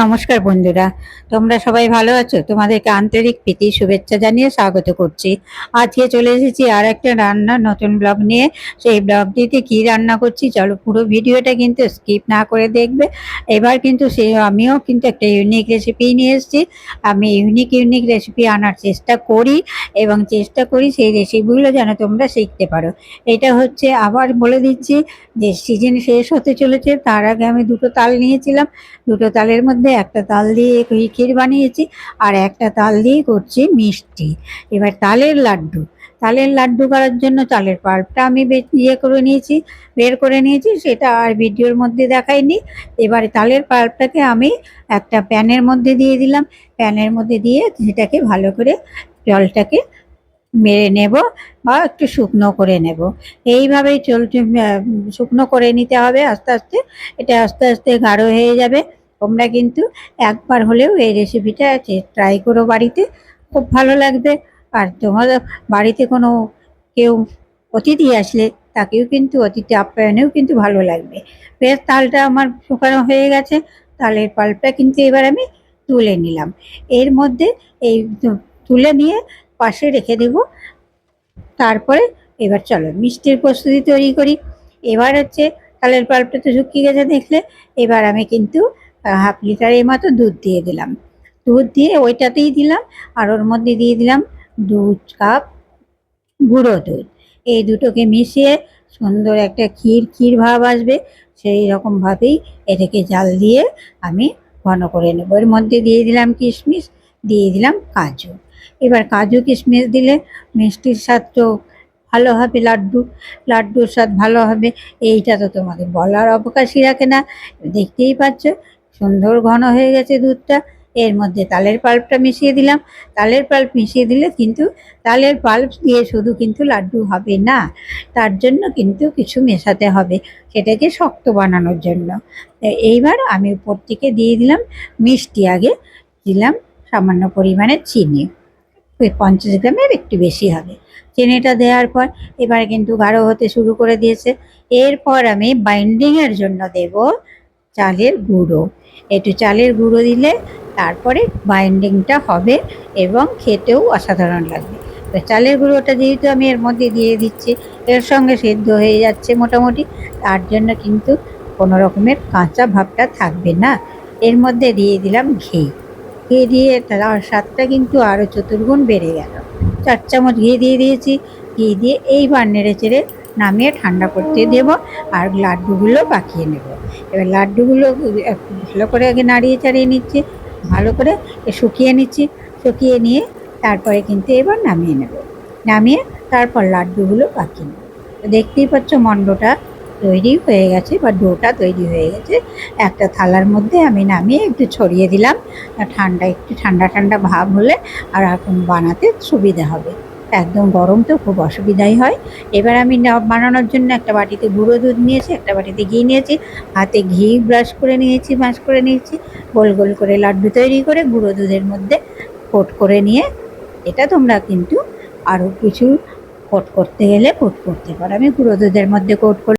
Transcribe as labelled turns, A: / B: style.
A: নমস্কার বন্ধুরা, তোমরা সবাই ভালো আছো? তোমাদেরকে আন্তরিক প্রীতি, শুভেচ্ছা জানিয়ে স্বাগত করছি। আজকে চলে এসেছি আর একটা রান্না নতুন ব্লগ নিয়ে। সেই ব্লগটিতে কি রান্না করছি চলো পুরো ভিডিওটা কিন্তু স্কিপ না করে দেখবে। এবার কিন্তু সে আমিও কিন্তু একটা ইউনিক রেসিপি নিয়ে এসেছি। আমি ইউনিক ইউনিক রেসিপি আনার চেষ্টা করি এবং চেষ্টা করি সেই রেসিপিগুলো যেন তোমরা শিখতে পারো। এটা হচ্ছে আবার বলে দিচ্ছি যে সিজন শেষ হতে চলেছে, তার আগে আমি দুটো তাল নিয়েছিলাম। দুটো তালের মধ্যে একটা তাল দিয়ে ক্ষীর বানিয়েছি আর একটা তাল দিয়ে করছি মিষ্টি। এবার তালের লাড্ডু। তালের লাড্ডু করার জন্য চালের পাল্পটা আমি ইয়ে করে নিয়েছি, বের করে নিয়েছি, সেটা আর ভিডিওর মধ্যে দেখাইনি। এবারে তালের পাল্পটাকে আমি একটা প্যানের মধ্যে দিয়ে দিলাম। প্যানের মধ্যে দিয়ে সেটাকে ভালো করে জলটাকে মেরে নেব বা একটু শুকনো করে নেব। এইভাবেই চলছে শুকনো করে নিতে হবে আস্তে আস্তে। এটা আস্তে আস্তে গাঢ় হয়ে যাবে। তোমরা কিন্তু একবার হলেও এই রেসিপিটা ট্রাই করো বাড়িতে, খুব ভালো লাগবে। আর তোমাদের বাড়িতে কোনো কেউ অতিথি আসলে তাকেও কিন্তু অতিথি আপ্যায়নেও কিন্তু ভালো লাগবে। বেশ, তালটা আমার শুকানো হয়ে গেছে, তালের পাল্পটা কিন্তু এবার আমি তুলে নিলাম। এর মধ্যে এই তুলে নিয়ে পাশে রেখে দেব। তারপরে এবার চলো, মিষ্টির প্রস্তুতি তৈরি করি। এবার হচ্ছে তালের পাল্পটা তো শুকিয়ে গেছে দেখলে, এবার আমি কিন্তু হাফ লিটারের মতো দুধ দিয়ে দিলাম। দুধ দিয়ে ওইটাতেই দিলাম আর ওর মধ্যে দিয়ে দিলাম দু কাপ গুঁড়ো দুধ। এই দুটোকে মিশিয়ে সুন্দর একটা ক্ষীর ক্ষীর ভাব আসবে, সেই রকমভাবেই এটাকে জাল দিয়ে আমি ঘন করে নেব। এর মধ্যে দিয়ে দিলাম কিশমিশ, দিয়ে দিলাম কাজু। এবার কাজু কিশমিশ দিলে মিষ্টির স্বাদ তো ভালো হবে, লাড্ডু, লাড্ডুর স্বাদ ভালো হবে, এইটা তো তোমাদের বলার অবকাশই রাখে না। দেখতেই পাচ্ছ সুন্দর ঘন হয়ে গেছে দুধটা। এর মধ্যে তালের পাল্পটা মিশিয়ে দিলাম। তালের পাল্প মিশিয়ে দিলে কিন্তু তালের পাল্প দিয়ে শুধু কিন্তু লাড্ডু হবে না, তার জন্য কিন্তু কিছু মেশাতে হবে, সেটাকে শক্ত বানানোর জন্য। এইবার আমি উপর থেকে দিয়ে দিলাম, মিষ্টি আগে দিলাম সামান্য পরিমাণে চিনি। পঞ্চাশ গ্রামের একটু বেশি হবে। চিনিটা দেওয়ার পর এবারে কিন্তু গাঢ় হতে শুরু করে দিয়েছে। এরপর আমি বাইন্ডিংয়ের জন্য দেব চালের গুঁড়ো। একটু চালের গুঁড়ো দিলে তারপরে বাইন্ডিংটা হবে এবং খেতেও অসাধারণ লাগবে। তো চালের গুঁড়োটা যেহেতু আমি এর মধ্যে দিয়ে দিচ্ছি, এর সঙ্গে সেদ্ধ হয়ে যাচ্ছে মোটামুটি, তার জন্য কিন্তু কোনো রকমের কাঁচা ভাবটা থাকবে না। এর মধ্যে দিয়ে দিলাম ঘি। ঘি দিয়ে তার স্বাদটা কিন্তু আরও চতুর্গুণ বেড়ে গেল। চার চামচ ঘি দিয়ে দিয়েছি। ঘি দিয়ে এইবার নেড়ে চেড়ে নামিয়ে ঠান্ডা করতে দেব আর লাড্ডুগুলো পাকিয়ে নেব। এবার লাড্ডুগুলো ভালো করে আগে নাড়িয়ে চাড়িয়ে নিচ্ছি, ভালো করে শুকিয়ে নিচ্ছি, শুকিয়ে নিয়ে তারপরে কিন্তু এবার নামিয়ে নেব। নামিয়ে তারপর লাড্ডুগুলো পাকিয়ে নেব। দেখতেই পাচ্ছ মণ্ডটা তৈরি হয়ে গেছে বা ডোটা তৈরি হয়ে গেছে। একটা থালার মধ্যে আমি নামিয়ে একটু ছড়িয়ে দিলাম। ঠান্ডা, একটু ঠান্ডা ঠান্ডা ভাব হলে আর এখন বানাতে সুবিধা হবে। একদম গরম তো, খুব অসুবিধাই হয়। এবার আমি বানানোর জন্য একটা বাটিতে গুঁড়ো দুধ নিয়েছি, একটা বাটিতে ঘি নিয়েছি। হাতে ঘি ব্রাশ করে নিয়েছি মাছ করে নিয়েছি। গোল গোল করে লাড্ডু তৈরি করে গুঁড়ো দুধের মধ্যে কোট করে নিয়ে, এটা তোমরা কিন্তু আরও কিছু কোট করতে গেলে কোট করতে পারো। আমি গুঁড়ো দুধের মধ্যে কোট করে